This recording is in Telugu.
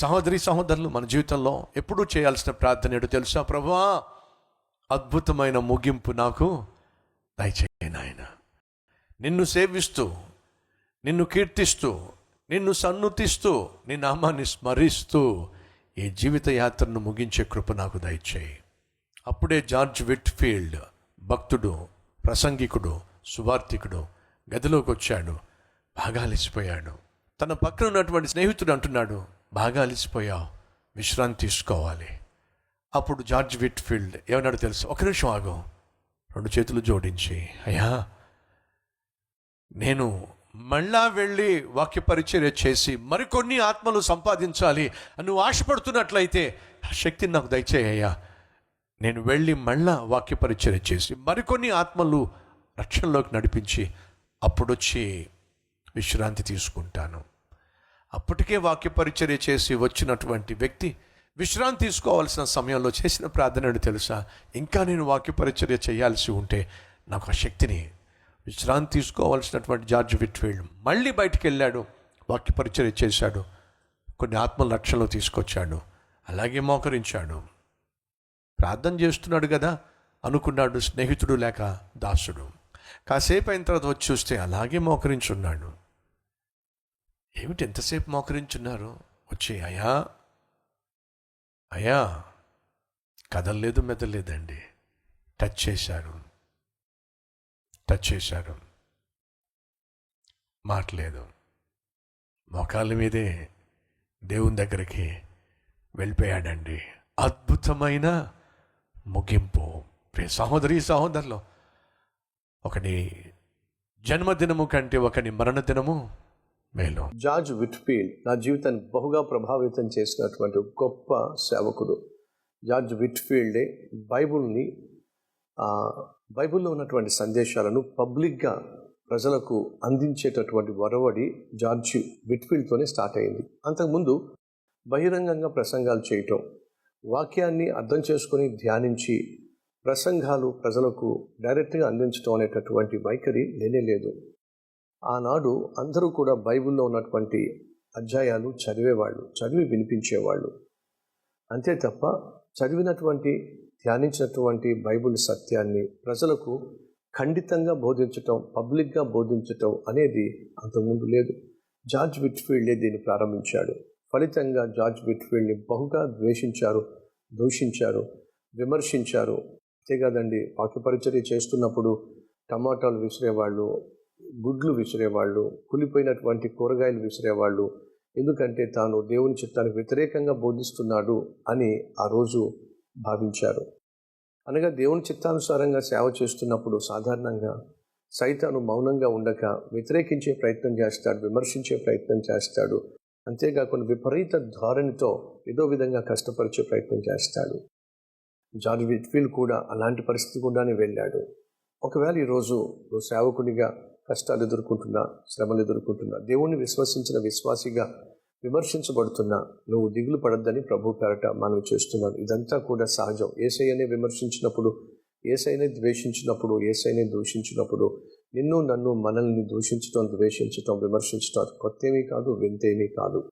సహోదరి సహోదరులు మన జీవితంలో ఎప్పుడూ చేయాల్సిన ప్రార్థన ఏడు తెలుసా ప్రభువా అద్భుతమైన ముగింపు నాకు దయచేయి నాయన. నిన్ను సేవిస్తూ నిన్ను కీర్తిస్తూ నిన్ను సన్నుతిస్తూ నీ నామాన్ని స్మరిస్తూ ఈ జీవిత యాత్రను ముగించే కృప నాకు దయచేయి. అప్పుడే జార్జ్ విట్ఫీల్డ్ భక్తుడు ప్రసంగికుడు సువార్థికుడు గదిలోకి వచ్చాడు బాగా అలసిపోయాడు తన పక్కన ఉన్నటువంటి స్నేహితుడు అంటున్నాడు బాగా అలిసిపోయావు. విశ్రాంతి తీసుకోవాలి. అప్పుడు జార్జ్ విట్ఫీల్డ్ ఏమన్నాడు తెలుసు? ఒక నిమిషం ఆగు. రెండు చేతులు జోడించి. అయ్యా నేను మళ్ళా వెళ్ళి వాక్య పరిచర్య చేసి మరికొన్ని ఆత్మలు సంపాదించాలి. అని నువ్వు ఆశపడుతున్నట్లయితే ఆ శక్తిని నాకు దయచేయ్యా నేను వెళ్ళి మళ్ళా వాక్య పరిచర్య చేసి మరికొన్ని ఆత్మలు రక్షణలోకి నడిపించి అప్పుడొచ్చి విశ్రాంతి తీసుకుంటాను. అప్పటికే వాక్య పరిచర్య చేసి వచ్చినటువంటి వ్యక్తి విశ్రాంతి తీసుకోవాల్సిన సమయంలో చేసిన ప్రార్థనను తెలుసా? ఇంకా నేను వాక్య పరిచర్య చేయాల్సి ఉంటే నాకు ఆ శక్తిని విశ్రాంతి తీసుకోవాల్సినటువంటి జార్జ్ విట్ఫీల్డ్ మళ్ళీ బయటికి వెళ్ళాడు వాక్య పరిచర్య చేశాడు కొన్ని ఆత్మ లక్ష్యంలో తీసుకొచ్చాడు అలాగే మోకరించాడు. ప్రార్థన చేస్తున్నాడు కదా అనుకున్నాడు స్నేహితుడు లేక దాసుడు. కాసేపు అయిన తర్వాత వచ్చి చూస్తే అలాగే మోకరించున్నాడు. ఏమిటి ఎంతసేపు మోకరించున్నారు? వచ్చి అయా అయా కదలలేదు మెదలేదండి టచ్ చేశారు. టచ్ చేశారు. మాట్లేదు మోకాళ్ళ మీదే దేవుని దగ్గరికి వెళ్ళిపోయాడండి. అద్భుతమైన ముగింపు. ప్రియ సహోదరి సహోదరులు ఒకని జన్మదినము కంటే ఒకని మరణదినము మేలు. జార్జ్ విట్ఫీల్డ్ నా జీవితాన్ని బహుగా ప్రభావితం చేసినటువంటి గొప్ప సేవకుడు. జార్జ్ విట్ఫీల్డే బైబుల్ని ఆ, బైబిల్లో ఉన్నటువంటి సందేశాలను పబ్లిక్గా ప్రజలకు అందించేటటువంటి వరవడి జార్జ్ విట్ఫీల్డ్తోనే స్టార్ట్ అయింది. అంతకుముందు బహిరంగంగా ప్రసంగాలు చేయటం వాక్యాన్ని అర్థం చేసుకొని ధ్యానించి ప్రసంగాలు ప్రజలకు డైరెక్ట్గా అందించడం అనేటటువంటి వైఖరి లేనే లేదు. ఆనాడు అందరూ కూడా బైబిల్లో ఉన్నటువంటి అధ్యాయాలు చదివేవాళ్ళు చదివి వినిపించేవాళ్ళు. అంతే తప్ప చదివినటువంటి ధ్యానించినటువంటి బైబిల్ సత్యాన్ని ప్రజలకు ఖండితంగా బోధించటం పబ్లిక్గా బోధించటం అనేది అంతకుముందు లేదు. జార్జ్ విట్ఫీల్డే దీన్ని ప్రారంభించాడు. ఫలితంగా జార్జ్ విట్ఫీల్డ్ని బహుగా ద్వేషించారు దూషించారు విమర్శించారు. అంతేకాదండి వాక్యపరిచర్య చేస్తున్నప్పుడు టమాటాలు విసిరేవాళ్ళు గుడ్లు విసిరేవాళ్ళు కులిపోయినటువంటి కూరగాయలు విసిరేవాళ్ళు. ఎందుకంటే తాను దేవుని చిత్తానికి వ్యతిరేకంగా బోధిస్తున్నాడు అని ఆ రోజు భావించారు. అనగా దేవుని చిత్తానుసారంగా సేవ చేస్తున్నప్పుడు సాధారణంగా సైతాను మౌనంగా ఉండక వ్యతిరేకించే ప్రయత్నం చేస్తాడు విమర్శించే ప్రయత్నం చేస్తాడు. అంతేకాకుండా విపరీత ధోరణితో ఏదో విధంగా కష్టపరిచే ప్రయత్నం చేస్తాడు. జార్జ్ విట్ఫీల్ కూడా అలాంటి పరిస్థితి గుండానే వెళ్ళాడు. ఒకవేళ ఈరోజు నువ్వు సేవకునిగా కష్టాలు ఎదుర్కొంటున్నా శ్రమలు ఎదుర్కొంటున్నా దేవుణ్ణి విశ్వసించిన విశ్వాసిగా విమర్శించబడుతున్నా నువ్వు దిగులు పడద్దని ప్రభు పేరట మనం చేస్తున్నాను ఇదంతా కూడా సహజం. ఏసైనే విమర్శించినప్పుడు ఏసైనే ద్వేషించినప్పుడు ఏసైనే దూషించినప్పుడు నిన్ను నన్ను మనల్ని దూషించటం ద్వేషించటం విమర్శించటం కొత్తమీ కాదు వింతేమీ కాదు.